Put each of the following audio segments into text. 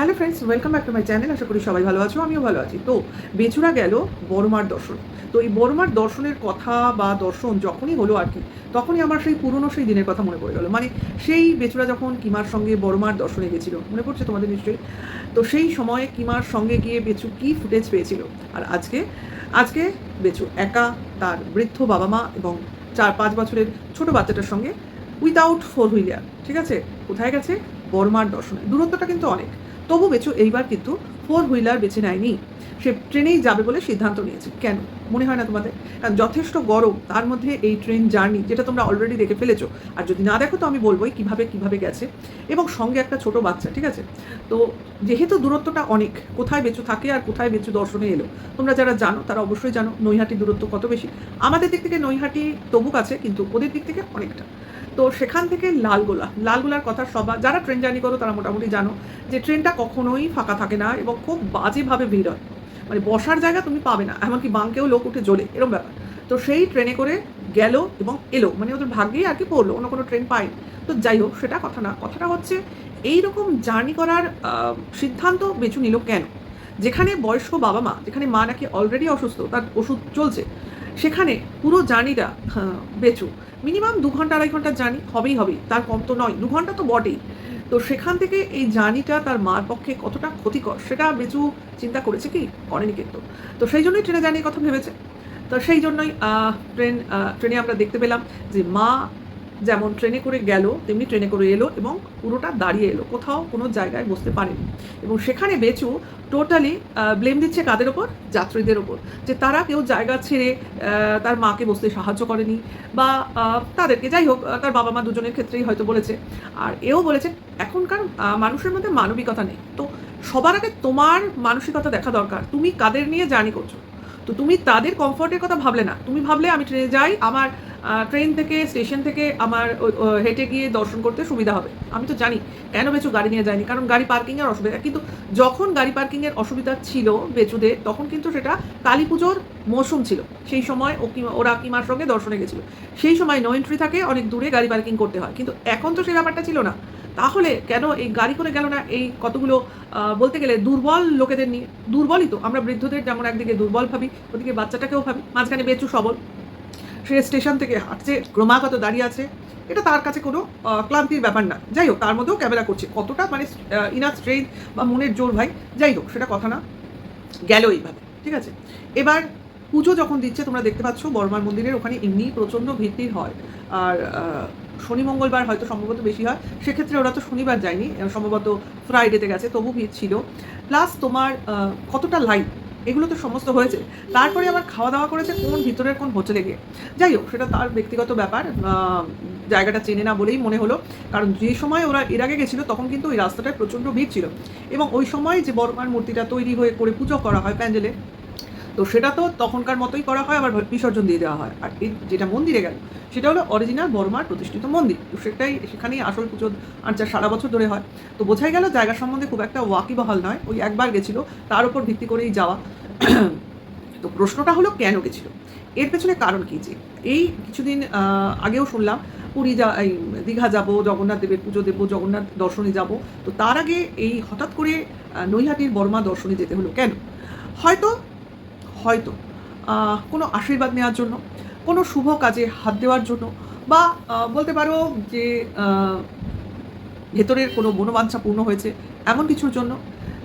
Hello friends welcome back to my channel আশা করি সবাই ভালো আছো, আমিও ভালো আছি। তো, বেচুরা গেল বড়মার দর্শন। তো, এই বড়মার দর্শনের কথা বা দর্শন যখনই হলো আর কি, তখনই আমার সেই পুরনো সেই দিনের কথা মনে পড়ে গেল। মানে সেই বেচুরা যখন কিমার সঙ্গে বড়মার দর্শনে গেছিল, মনে পড়ছে তোমাদের নিশ্চয়ই? তো সেই সময়ে কিমার সঙ্গে গিয়ে বেচু কি ফুটেজ পেয়েছিল? আর আজকে আজকে বেচু একা তার বৃদ্ধ বাবা মা এবং চার পাঁচ বছরের ছোট বাচ্চাটার সঙ্গে উইদাউট ফোর হুইলার ঠিক আছে? কোথায় গেছে? বড়মার দর্শনে। দূরত্বটা কিন্তু অনেক। তবু বেচু এইবার কিন্তু ফোর হুইলার বেছে নেয়নি। সে ট্রেনেই যাবে বলে সিদ্ধান্ত নিয়েছে। কেন? মনে হয় না তোমাদের? কারণ যথেষ্ট গরম, তার মধ্যে এই ট্রেন জার্নি যেটা তোমরা অলরেডি দেখে ফেলেছো। আর যদি না দেখো তো আমি বলবোই কীভাবে কীভাবে গেছে। এবং সঙ্গে একটা ছোট বাচ্চা, ঠিক আছে? তো যেহেতু দূরত্বটা অনেক, কোথায় বেচু থাকে আর কোথায় বেচু দর্শনে এলো? তোমরা যারা জানো, তারা অবশ্যই জানো নৈহাটি দূরত্ব কত বেশি। আমাদের দিক থেকে নৈহাটি তবু কাছে, কিন্তু ওদের দিক থেকে অনেকটা। তো সেখান থেকে লালগোলা, লালগোলার কথা সবার যারা ট্রেন জার্নি করো তারা মোটামুটি জানো যে ট্রেনটা কখনোই ফাঁকা থাকে না এবং খুব বাজেভাবে ভিড় হয়। মানে বসার জায়গা তুমি পাবে না, এমনকি বাঙ্কেও লোক উঠে জ্বলে এরকম ব্যাপার। তো সেই ট্রেনে করে গেল এবং এলো মানে ওদের ভাগ্যেই আর কি পড়ল, অন্য কোনো ট্রেন পায়নি। তো যাই হোক, সেটা কথা না, কথাটা হচ্ছে এই রকম জার্নি করার সিদ্ধান্ত বেছু নিল কেন? যেখানে বয়স্ক বাবা মা, যেখানে মা নাকি অলরেডি অসুস্থ, তার ওষুধ চলছে সেখানে পুরো জার্নিটা হ্যাঁ, বেচু। মিনিমাম দু ঘণ্টা আড়াই ঘণ্টার জার্নি হবেই হবেই। তার কম তো নয় দু ঘণ্টা তো বটেই। তো সেখান থেকে এই জার্নিটা তার মার পক্ষে কতটা ক্ষতিকর সেটা বেচু চিন্তা করেছে কি? করেনি কিন্তু। তো সেই জন্যই ট্রেনে জার্নির কথা ভেবেছে। তো সেই জন্যই ট্রেন ট্রেনে আমরা দেখতে পেলাম যে মা যেমন ট্রেনে করে গেল, তেমনি ট্রেনে করে এলো এবং পুরোটা দাঁড়িয়ে এলো। কোথাও কোনো জায়গায় বসতে পারেনি। এবং সেখানে বেচু টোটালি ব্লেম দিচ্ছে কাদের ওপর? যাত্রীদের ওপর। যে তারা কেউ জায়গা ছেড়ে তার মাকে বসতে সাহায্য করেনি বা তাদেরকে যাই হোক তার বাবা মা দুজনের ক্ষেত্রেই হয়তো বলেছে। আর এও বলেছে, এখনকার মানুষের মধ্যে মানবিকতা নেই। তো সবার আগে তোমার মানসিকতা দেখা দরকার। তুমি কাদের নিয়ে জার্নি করছ? তো তুমি তাদের কমফর্টের কথা ভাবলে না। তুমি ভাবলে আমি ট্রেনে যাই, আমার ট্রেন থেকে স্টেশন থেকে আমার হেঁটে গিয়ে দর্শন করতে সুবিধা হবে। আমি তো জানি, কেন বেচু গাড়ি নিয়ে যায়নি? কারণ গাড়ি পার্কিংয়ের অসুবিধা। কিন্তু যখন গাড়ি পার্কিংয়ের অসুবিধা ছিল বেচুদের, তখন কিন্তু সেটা কালী পুজোর মৌসুম ছিল। সেই সময় ও কিমা, ওরা কিমার সঙ্গে দর্শনে গেছিল। সেই সময় নো এন্ট্রি থাকে, অনেক দূরে গাড়ি পার্কিং করতে হয়। কিন্তু এখন তো সেই ব্যাপারটা ছিল না। তাহলে কেন এই গাড়ি করে গেল না? এই কতগুলো বলতে গেলে দুর্বল লোকেদের নিয়ে, দুর্বলই তো, আমরা বৃদ্ধদের যেমন একদিকে দুর্বল ভাবি, ওদিকে বাচ্চাটাকেও ভাবি, মাঝখানে বেচু সবল। সে স্টেশন থেকে হাঁটছে, ক্রমাগত দাঁড়িয়ে আছে। এটা তার কাছে কোনো ক্লান্তির ব্যাপার না। যাই হোক, তার মধ্যেও ক্যামেরা করছে। কতটা মানে ইনার স্ট্রেংথ বা মনের জোর ভাই? যাই হোক, সেটা কথা না। গেল এইভাবে, ঠিক আছে? এবার পুজো যখন দিচ্ছে, তোমরা দেখতে পাচ্ছ, বর্মার মন্দিরের ওখানে এমনি প্রচণ্ড ভিড় হয়। আর শনি মঙ্গলবার হয়তো সম্ভবত বেশি হয়। সেক্ষেত্রে ওরা তো শনিবার যায়নি সম্ভবত ফ্রাইডেতে গেছে, তবু ভিড় ছিল। প্লাস তোমার কতটা লাইট, এগুলো তো সমস্ত হয়েছে। তারপরে আবার খাওয়া দাওয়া করেছে কোন ভিতরের কোন হোটেলে গিয়ে। যাই হোক, সেটা তার ব্যক্তিগত ব্যাপার জায়গাটা চেনে না বলেই মনে হলো। কারণ যে সময় ওরা এর আগে গেছিল, তখন কিন্তু ওই রাস্তাটায় প্রচণ্ড ভিড় ছিল। এবং ওই সময় যে বর্মার মূর্তিটা তৈরি হয়ে করে পুজো করা হয় প্যান্ডেলে তো সেটা তো তখনকার মতোই করা হয়, আবার বিসর্জন দিয়ে দেওয়া হয়। আর এই যেটা মন্দিরে গেল, সেটা হলো অরিজিনাল বর্মার প্রতিষ্ঠিত মন্দির। তো সেটাই, সেখানেই আসল পুজো আর্চার সারা বছর ধরে হয়। তো বোঝাই গেল জায়গা সম্বন্ধে খুব একটা ওয়াকিবহাল নয়, ওই একবার গেছিল, তার উপর ভিত্তি করেই যাওয়া। তো প্রশ্নটা হলো কেন গেছিল? এর পেছনে কারণ কী যে, এই কিছুদিন আগেও শুনলাম, পুরী যা, এই দীঘা যাব, জগন্নাথ দেবের পুজো দেবো, জগন্নাথ দর্শনে যাব। তো তার আগে এই হঠাৎ করে নৈহাটির বর্মা দর্শনে যেতে হলো কেন? হয়তো হয়তো কোনো আশীর্বাদ নেওয়ার জন্য, কোনো শুভ কাজে হাত দেওয়ার জন্য, বা বলতে পারো যে ভেতরের কোনো মনোবাঞ্ছা পূর্ণ হয়েছে, এমন কিছুর জন্য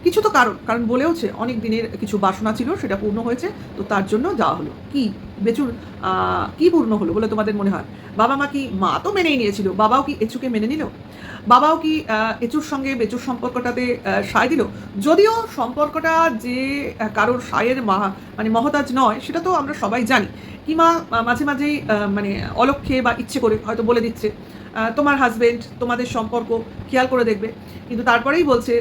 কিছু তো কারণ কারণ বলেওছে অনেক দিনের কিছু বাসনা ছিল, সেটা পূর্ণ হয়েছে, তো তার জন্য যাওয়া হলো। কি বেচুর কি পূর্ণ হলো বলে তোমাদের মনে হয়? বাবা মা কি মা তো মেনেই নিয়েছিল? বাবাও কি এচুকে মেনে নিল? বাবাও কি এচুর সঙ্গে বেচুর সম্পর্কটাতে সায় দিল? যদিও সম্পর্কটা যে কারোর সায়ের মা মানে মহতাজ নয়, সেটা তো আমরা সবাই জানি। কিমা মাঝে মাঝেই মানে অলক্ষ্যে বা ইচ্ছে করে হয়তো বলে দিচ্ছে। তোমার হাজবেন্ড তোমাদের সম্পর্ক খেয়াল করে দেখবে। কিন্তু তারপরেই বলছে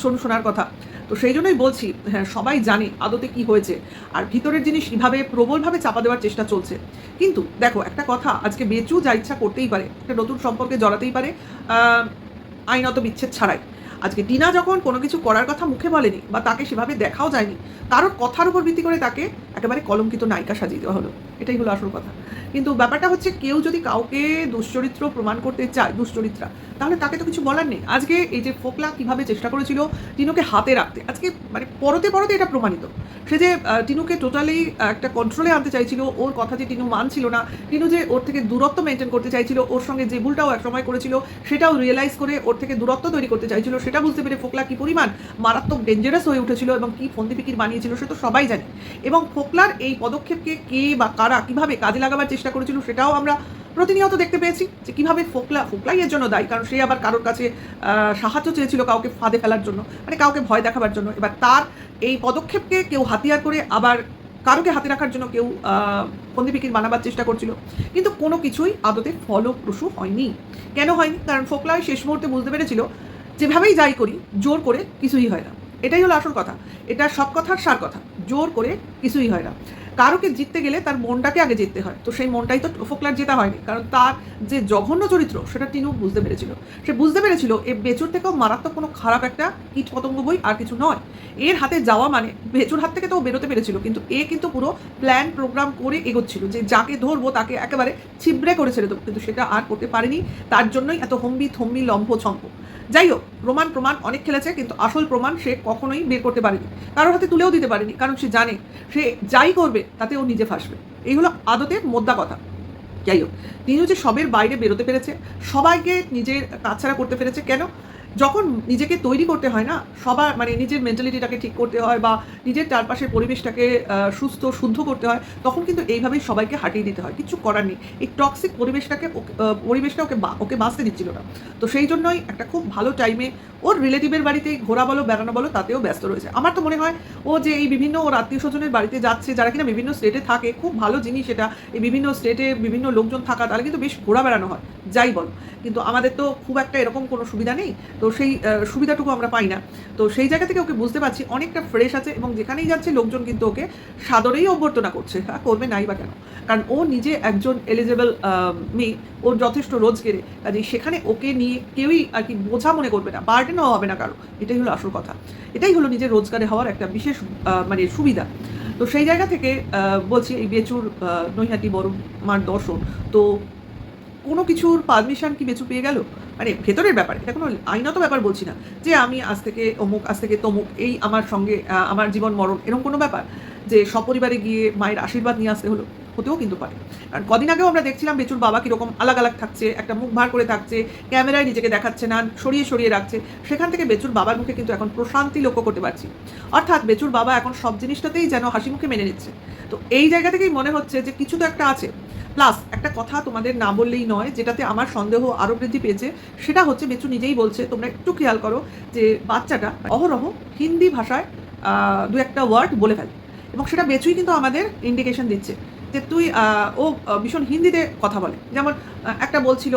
শোনো শোনার কথা। তো সেই জন্যই বলছি হ্যাঁ সবাই জানে আদতে কি হয়েছে। আর ভিতরের জিনিস এভাবে প্রবলভাবে চাপা দেওয়ার চেষ্টা চলছে। কিন্তু দেখো, একটা কথা, আজকে বেচু যা ইচ্ছা করতেই পারে, একটা নতুন সম্পর্কে জড়াতেই পারে আইনত বিচ্ছেদ ছাড়াই। আজকে টিনা যখন কোনো কিছু করার কথা মুখে বলেনি বা তাকে সেভাবে দেখাও যায়নি, কারোর কথার উপর ভিত্তি করে তাকে একেবারে কলঙ্কিত নায়িকা সাজিয়ে দেওয়া হলো। এটাই হলো আসল কথা। কিন্তু ব্যাপারটা হচ্ছে কেউ যদি কাউকে দুশ্চরিত্র প্রমাণ করতে চায়, দুশ্চরিত্রা, তাহলে তাকে তো কিছু বলার নেই। আজকে এই যে ফোকলা কীভাবে চেষ্টা করেছিল টিনুকে হাতে রাখতে, আজকে মানে পরতে পরতে এটা প্রমাণিত। সে যে টিনুকে টোটালি একটা কন্ট্রোলে আনতে চাইছিল, ওর কথা যে টিনু মানছিল না, টিনু যে ওর থেকে দূরত্ব মেনটেন করতে চাইছিল, ওর সঙ্গে যে ভুলটাও একসময় করেছিল, সেটাও রিয়েলাইজ করে ওর থেকে দূরত্ব তৈরি করতে চাইছিল, সেটা বুঝতে পেরে ফোকলা কি পরিমাণ মারাত্মক ডেঞ্জারাস হয়ে উঠেছিল এবং কি ফন্দি ফিকির বানিয়েছিল, সে তো সবাই জানে। এবং ফোকলার এই পদক্ষেপকে কে বা কারা কীভাবে কাজে লাগাবার চেষ্টা করেছিল, সেটাও আমরা প্রতিনিয়ত দেখতে পেয়েছি যে কীভাবে ফোকলা ফোকলাই এর জন্য দায়ী, কারণ সে আবার কারোর কাছে সাহায্য চেয়েছিল কাউকে ফাঁদে ফেলার জন্য মানে কাউকে ভয় দেখাবার জন্য। এবার তার এই পদক্ষেপকে কেউ হাতিয়ার করে আবার কারোকে হাতে রাখার জন্য কেউ ফন্দিপিকির বানাবার চেষ্টা করছিল। কিন্তু কোনো কিছুই আদতে ফলপ্রসূ হয়নি। কেন হয়নি? কারণ ফোকলাই শেষ মুহূর্তে বুঝতে পেরেছিল, যেভাবেই যাই করি, জোর করে কিছুই হয় না। এটাই হলো আসল কথা। এটা সব কথার সার কথা। জোর করে কিছুই হয় না। কারোকে জিততে গেলে তার মনটাকে আগে জিততে হয়। তো সেই মনটাই তো ফোকলার জেতা হয়নি। কারণ তার যে জঘন্য চরিত্র, সেটা টিনু বুঝতে পেরেছিল। সে বুঝতে পেরেছিল এ বেচুর থেকেও মারাত্মক কোনো খারাপ একটা কীট পতঙ্গ বই আর কিছু নয়। এর হাতে যাওয়া মানে বেচুর হাত থেকে তো বেরোতে পেরেছিল, কিন্তু এ কিন্তু পুরো প্ল্যান প্রোগ্রাম করে এগোচ্ছিল যে যাকে ধরবো তাকে একেবারে ছিবড়ে করে ছেড়ে দেবো। কিন্তু সেটা আর করতে পারেনি। তার জন্যই এত হম্বি থম্বি লম্ফ ছম্প যাই হোক, প্রমাণ প্রমাণ অনেক খেলেছে, কিন্তু আসল প্রমাণ সে কখনোই বের করতে পারেনি। কারোর হাতে তুলেও দিতে পারেনি, কারণ সে জানে সে যাই করবে, তাতে ও নিজে ফাঁসবে। এই হলো আদতের মোদ্দা কথা। যাই হোক, তিনি হচ্ছে সবের বাইরে বেরোতে পেরেছে। সবাইকে নিজের কাছাড়া করতে পেরেছে। কেন? যখন নিজেকে তৈরি করতে হয় না, সবার মানে নিজের মেন্টালিটিটাকে ঠিক করতে হয় বা নিজের চারপাশের পরিবেশটাকে সুস্থ, শুদ্ধ করতে হয়, তখন কিন্তু এইভাবেই সবাইকে হাঁটিয়ে দিতে হয়। কিছু করার নেই। এই টক্সিক পরিবেশটাকে পরিবেশটা ওকে ওকে বাঁচতে দিচ্ছিল না। তো সেই জন্যই একটা খুব ভালো টাইমে ওর রিলেটিভের বাড়িতে ঘোরা বলো, বেড়ানো বলো, তাতেও ব্যস্ত রয়েছে। আমার তো মনে হয় ও যে এই বিভিন্ন ওর আত্মীয় স্বজনের বাড়িতে যাচ্ছে, যারা কিনা বিভিন্ন স্টেটে থাকে, খুব ভালো জিনিস এটা। এই বিভিন্ন স্টেটে বিভিন্ন লোকজন থাকা, তাহলে কিন্তু বেশ ঘোরা বেড়ানো হয়, যাই বলো। কিন্তু আমাদের তো খুব একটা এরকম কোনো সুবিধা নেই। তো সেই সুবিধাটুকু আমরা পাই না। তো সেই জায়গা থেকে ওকে বুঝতে পারছি, অনেকটা ফ্রেশ আছে এবং যেখানেই যাচ্ছে লোকজন কিন্তু ওকে সাদরেই অভ্যর্থনা করছে। হ্যাঁ করবে নাই বা কেন? কারণ ও নিজে একজন এলিজেবল মেয়ে, ওর যথেষ্ট রোজগেরে। কাজে সেখানে ওকে নিয়ে কেউই আর কি বোঝা মনে করবে না বার্ডেনও হবে না কারও। এটাই হলো আসল কথা। এটাই হলো নিজের রোজগারে হওয়ার একটা বিশেষ মানে সুবিধা। তো সেই জায়গা থেকে বলছি এই বেচুর নৈহাটি বড় মার দর্শন। তো কোনো কিছুর পারমিশন কি বেচু পেয়ে গেল? মানে ভেতরের ব্যাপার, এটা কোনো আইনত ব্যাপার বলছি না যে আমি আজ থেকে অমুক, আজ থেকে তমুক, এই আমার সঙ্গে আমার জীবন মরণ এরকম কোনো ব্যাপার যে সপরিবারে গিয়ে মায়ের আশীর্বাদ নিয়ে আসতে হলো। হতেও কিন্তু পারে কারণ কদিন আগেও আমরা দেখছিলাম বেচুর বাবা কীরকম আলাগ আলাগ থাকছে, একটা মুখ ভার করে থাকছে, ক্যামেরায় নিজেকে দেখাচ্ছে না, সরিয়ে সরিয়ে রাখছে। সেখান থেকে বেচুর বাবার মুখে কিন্তু এখন প্রশান্তি লক্ষ্য করতে পারছি। অর্থাৎ বেচুর বাবা এখন সব জিনিসটাতেই যেন হাসি মুখে মেনে নিচ্ছে। তো এই জায়গা থেকেই মনে হচ্ছে যে কিছু তো একটা আছে। প্লাস একটা কথা তোমাদের না বললেই নয়, যেটাতে আমার সন্দেহ আরও বৃদ্ধি পেয়েছে, সেটা হচ্ছে বেচু নিজেই বলছে, তোমরা একটু খেয়াল করো যে বাচ্চাটা অহরহ হিন্দি ভাষায় দু একটা ওয়ার্ড বলে ফেলে। এবং সেটা বেচুই কিন্তু আমাদের ইন্ডিকেশন দিচ্ছে। যে তুই ও ভীষণ হিন্দিতে কথা বলে। যেমন একটা বলছিল,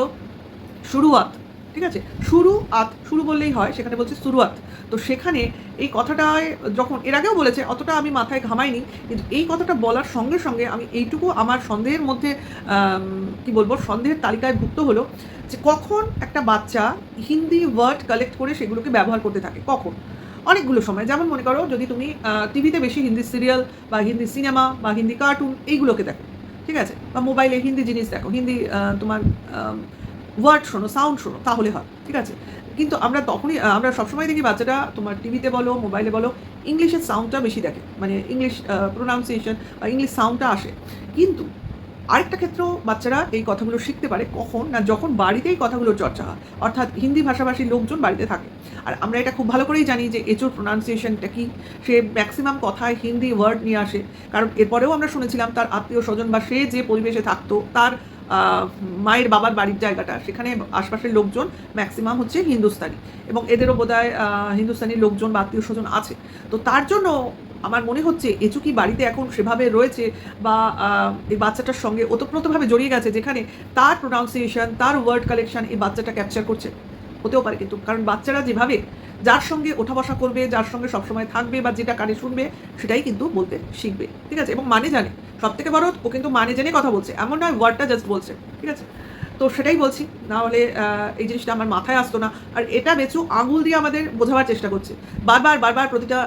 শুরুয়াত ঠিক আছে? শুরু আত শুরু বললেই হয়, সেখানে বলছে শুরুয়াত তো সেখানে এই কথাটায় যখন, এর আগেও বলেছে, অতটা আমি মাথায় ঘামাইনি, কিন্তু এই কথাটা বলার সঙ্গে সঙ্গে আমি এইটুকু আমার সন্দেহের মধ্যে কি বলব, সন্দেহের তালিকায় ভুক্ত হলো যে কখন একটা বাচ্চা হিন্দি ওয়ার্ড কালেক্ট করে সেগুলোকে ব্যবহার করতে থাকে, কখন? অনেকগুলো সময়। যেমন মনে করো, যদি তুমি টিভিতে বেশি হিন্দি সিরিয়াল বা হিন্দি সিনেমা বা হিন্দি কার্টুন এইগুলোকে দেখো, ঠিক আছে? বা মোবাইলে হিন্দি জিনিস দেখো, হিন্দি তোমার ওয়ার্ড শোনো, সাউন্ড শোনো, তাহলে হয়, ঠিক আছে? কিন্তু আমরা তখনই আমরা সবসময় দেখি বাচ্চাটা তোমার টিভিতে বলো, মোবাইলে বলো, ইংলিশের সাউন্ডটা বেশি দেখে মানে ইংলিশ প্রোনাউন্সিয়েশন বা ইংলিশ সাউন্ডটা আসে। কিন্তু আরেকটা ক্ষেত্রেও বাচ্চারা এই কথাগুলো শিখতে পারে কখন না যখন বাড়িতেই কথাগুলো চর্চা হয়। অর্থাৎ হিন্দি ভাষাভাষীর লোকজন বাড়িতে থাকে। আর আমরা এটা খুব ভালো করেই জানি যে এচোর প্রোনাউন্সিয়েশনটা কি? সে ম্যাক্সিমাম কথায় হিন্দি ওয়ার্ড নিয়ে আসে। কারণ এরপরেও আমরা শুনেছিলাম তার আত্মীয় স্বজন বা সে যে পরিবেশে থাকতো তার মায়ের বাবার বাড়ির জায়গাটা সেখানে আশপাশের লোকজন ম্যাক্সিমাম হচ্ছে হিন্দুস্তানি। এবং এদেরও বোধহয় আহ, হিন্দুস্তানি লোকজন বা আত্মীয় স্বজন আছে। তো তার জন্য আমার মনে হচ্ছে এচু কি বাড়িতে এখন সেভাবে রয়েছে বা এই বাচ্চাটার সঙ্গে ওতপ্রোতভাবে জড়িয়ে গেছে, যেখানে তার প্রোনাউন্সিয়েশন তার ওয়ার্ড কালেকশন এই বাচ্চাটা ক্যাপচার করছে। হতেও পারে কিন্তু, কারণ বাচ্চারা যেভাবে যার সঙ্গে ওঠা বসা করবে, যার সঙ্গে সবসময় থাকবে বা যেটা কানে শুনবে, সেটাই কিন্তু বলতে শিখবে, ঠিক আছে? এবং মানে জানে। সব থেকে বড়, ও কিন্তু মানে জেনে কথা বলছে, এমন নয় ওয়ার্ডটা জাস্ট বলছে, ঠিক আছে? তো সেটাই বলছি, না হলে এই জিনিসটা আমার মাথায় আসতো না। আর এটা বেচু আঙুল দিয়ে আমাদের বোঝাবার চেষ্টা করছে। বারবার বারবার প্রতিটা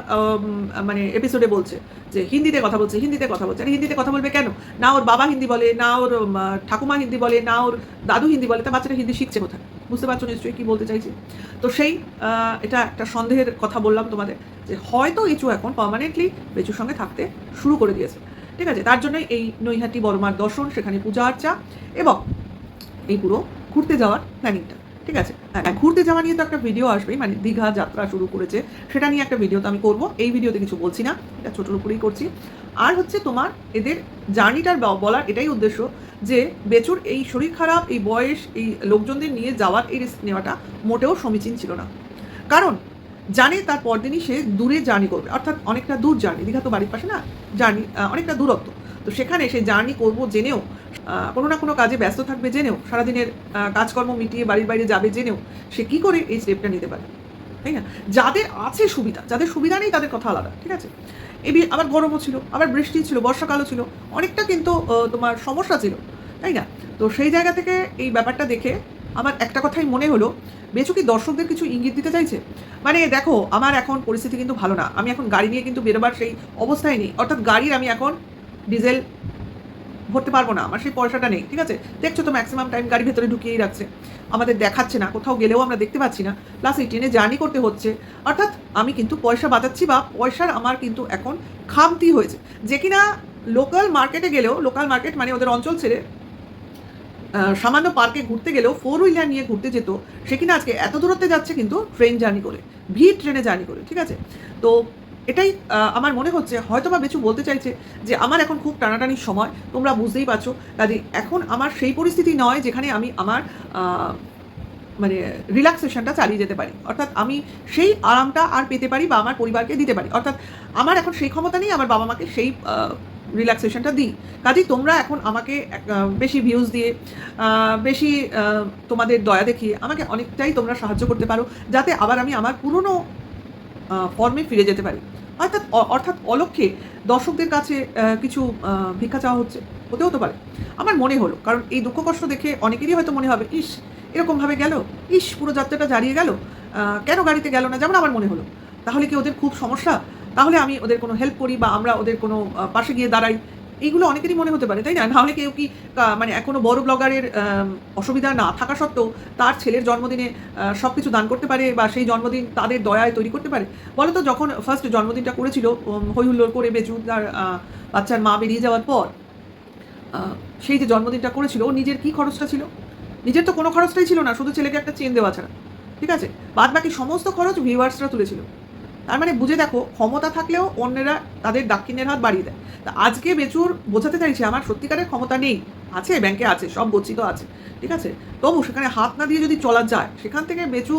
মানে এপিসোডে বলছে যে হিন্দিতে কথা বলছে, হিন্দিতে কথা বলছে। আরে হিন্দিতে কথা বলবে কেন? না ওর বাবা হিন্দি বলে, না ওর ঠাকুমা হিন্দি বলে, না ওর দাদু হিন্দি বলে, তা বাচ্চাটা হিন্দি শিখছে কোথায়? বুঝতে পারছ নিশ্চয়ই কী বলতে চাইছি? তো সেই এটা একটা সন্দেহের কথা বললাম তোমাদের, যে হয়তো ইচু এখন পার্মানেন্টলি বেচুর সঙ্গে থাকতে শুরু করে দিয়েছে। ঠিক আছে? তার জন্যই এই নৈহাটি বর্মার দর্শন, সেখানে পূজা আর্চা এবং এই পুরো ঘুরতে যাওয়ার প্ল্যানিংটা ঠিক আছে? হ্যাঁ ঘুরতে যাওয়া নিয়ে তো একটা ভিডিও আসবেই মানে দীঘা যাত্রা শুরু করেছে, সেটা নিয়ে একটা ভিডিও তো আমি করব, এই ভিডিওতে কিছু বলছি না, এটা ছোটোর উপরেই করছি। আর হচ্ছে তোমার এদের জার্নিটার বলার এটাই উদ্দেশ্য যে, বেচুর এই শরীর খারাপ, এই বয়স, এই লোকজনদের নিয়ে যাওয়ার এই রিস্ক নেওয়াটা মোটেও সমীচীন ছিল না। কারণ, জানে তার পরদিনই সে দূরে জার্নি করবে, অর্থাৎ অনেকটা দূর জার্নি, দীঘা তো বাড়ির পাশে না, জার্নি অনেকটা দূরত্ব। তো সেখানে সে জার্নি করব, জেনেও কোনো না কোনো কাজে ব্যস্ত থাকবে জেনেও, সারাদিনের কাজকর্ম মিটিয়ে বাড়ির বাইরে যাবে জেনেও, সে কি করে এই স্টেপটা নিতে পারে? তাই না? যাদের আছে সুবিধা, যাদের সুবিধা নেই তাদের কথা আলাদা, ঠিক আছে? এবি আবার গরমও ছিল, আবার বৃষ্টি ছিল, বর্ষাকালও ছিল, অনেকটা কিন্তু তোমার সমস্যা ছিল, তাই না? তো সেই জায়গা থেকে এই ব্যাপারটা দেখে আমার একটা কথাই মনে হলো, বেচু কি দর্শকদের কিছু ইঙ্গিত দিতে চাইছে? মানে দেখো, আমার এখন পরিস্থিতি কিন্তু ভালো না, আমি এখন গাড়ি নিয়ে কিন্তু বেরোবার সেই অবস্থায় নেই, অর্থাৎ গাড়ির আমি এখন ডিজেল ভরতে পারব না, আমার সেই পয়সাটা নেই, ঠিক আছে? দেখছ তো ম্যাক্সিমাম টাইম গাড়ি ভেতরে ঢুকিয়েই রাখছে। আমাদের দেখাচ্ছে না, কোথাও গেলেও আমরা দেখতে পাচ্ছি না। প্লাস এই ট্রেনে জার্নি করতে হচ্ছে। অর্থাৎ আমি কিন্তু পয়সা বাঁচাচ্ছি বা পয়সার আমার কিন্তু এখন খামতি হয়েছে। যে কিনা লোকাল মার্কেটে গেলেও লোকাল মার্কেট মানে ওদের অঞ্চল ছেড়ে সামান্য পার্কে ঘুরতে গেলেও ফোর হুইলার নিয়ে ঘুরতে যেত, সে কিনা আজকে এত দূরত্বে যাচ্ছে কিন্তু ট্রেন জার্নি করে, ভিড় ট্রেনে জার্নি করে, ঠিক আছে? তো এটাই আমার মনে হচ্ছে হয়তো বা বেচু বলতে চাইছে যে আমার এখন খুব টানাটানির সময়, তোমরা বুঝতেই পারছ। কাজে এখন আমার সেই পরিস্থিতি নয় যেখানে আমি আমার মানে রিল্যাক্সেশনটা চালিয়ে যেতে পারি। অর্থাৎ আমি সেই আরামটা আর পেতে পারি বা আমার পরিবারকে দিতে পারি। অর্থাৎ আমার এখন সেই ক্ষমতা নেই, আমার বাবা মাকে সেই রিল্যাক্সেশনটা দিই। কাজেই তোমরা এখন আমাকে বেশি ভিউজ দিয়ে বেশি তোমাদের দয়া দেখিয়ে আমাকে অনেকটাই তোমরা সাহায্য করতে পারো, যাতে আবার আমি আমার পুরনো ফর্মে ফিরে যেতে পারি। অর্থাৎ অর্থাৎ অলক্ষে দর্শকদের কাছে কিছু ভিক্ষা চাওয়া হচ্ছে, হতেও তো পারে। আমার মনে হলো, কারণ এই দুঃখ কষ্ট দেখে অনেকেরই হয়তো মনে হবে, ইস এরকমভাবে গেল? ইস, পুরো যাত্রাটা জারিয়ে গেল? কেন গাড়িতে গেল না? যেমন আমার মনে হলো। তাহলে কি ওদের খুব সমস্যা? তাহলে আমি ওদের কোনো হেল্প করি বা আমরা ওদের কোনো পাশে গিয়ে দাঁড়াই। এইগুলো অনেকেরই মনে হতে পারে, তাই না? নাহলে কেউ কি মানে এখনও বড় ব্লগারের অসুবিধা না থাকা সত্ত্বেও তার ছেলের জন্মদিনে সব কিছু দান করতে পারে বা সেই জন্মদিন তাদের দয়ায় তৈরি করতে পারে। বলো তো যখন ফার্স্ট জন্মদিনটা করেছিল হুল্লোড় করে বেজু তার বাচ্চার মা বেরিয়ে যাওয়ার পর সেই যে জন্মদিনটা করেছিল ও নিজের কি খরচটা ছিল? নিজের তো কোনো খরচটাই ছিল না, শুধু ছেলেকে একটা চেন দেওয়া ছাড়া, ঠিক আছে? বাদ বাকি সমস্ত খরচ ভিউয়ার্সরা তুলেছিল। তার মানে বুঝে দেখো, ক্ষমতা থাকলেও অন্যেরা তাদের দাক্ষিণের হাত বাড়িয়ে দেয়। তা আজকে বেচুর বোঝাতে চাইছে, আমার সত্যিকারের ক্ষমতা নেই। আছে ব্যাংকে আছে, সব গচ্ছিত আছে। ঠিক আছে? তবু সেখানে হাত না দিয়ে যদি চলা যায়, সেখান থেকে বেচু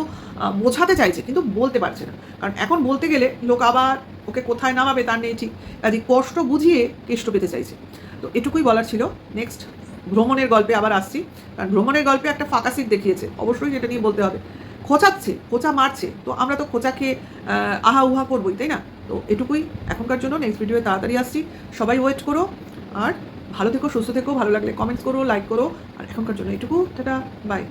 বোঝাতে চাইছে, কিন্তু বলতে পারছে না। কারণ এখন বলতে গেলে লোক আবার ওকে কোথায় নামাবে তার নেই ঠিক। কাজে কষ্ট বুঝিয়ে কেষ্ট পেতে চাইছে। তো এটুকুই বলার ছিল। নেক্সট ভ্রমণের গল্পে আবার আসছি। কারণ ভ্রমণের গল্পে একটা ফাঁকা সিট দেখিয়েছে। অবশ্যই সেটা নিয়ে বলতে হবে। খোঁচাচ্ছে, খোঁচা মারছে। তো আমরা তো খোঁচাকে, আহা উহা করবোই, তাই না? তো এটুকুই এখনকার জন্য। নেক্সট ভিডিওয়ে তাড়াতাড়ি আসছি। সবাই ওয়েট করো। আর ভালো থেকো, সুস্থ থেকো। ভালো লাগলে কমেন্টস করো লাইক করো। আর এখনকার জন্য এটুকু। Tata bye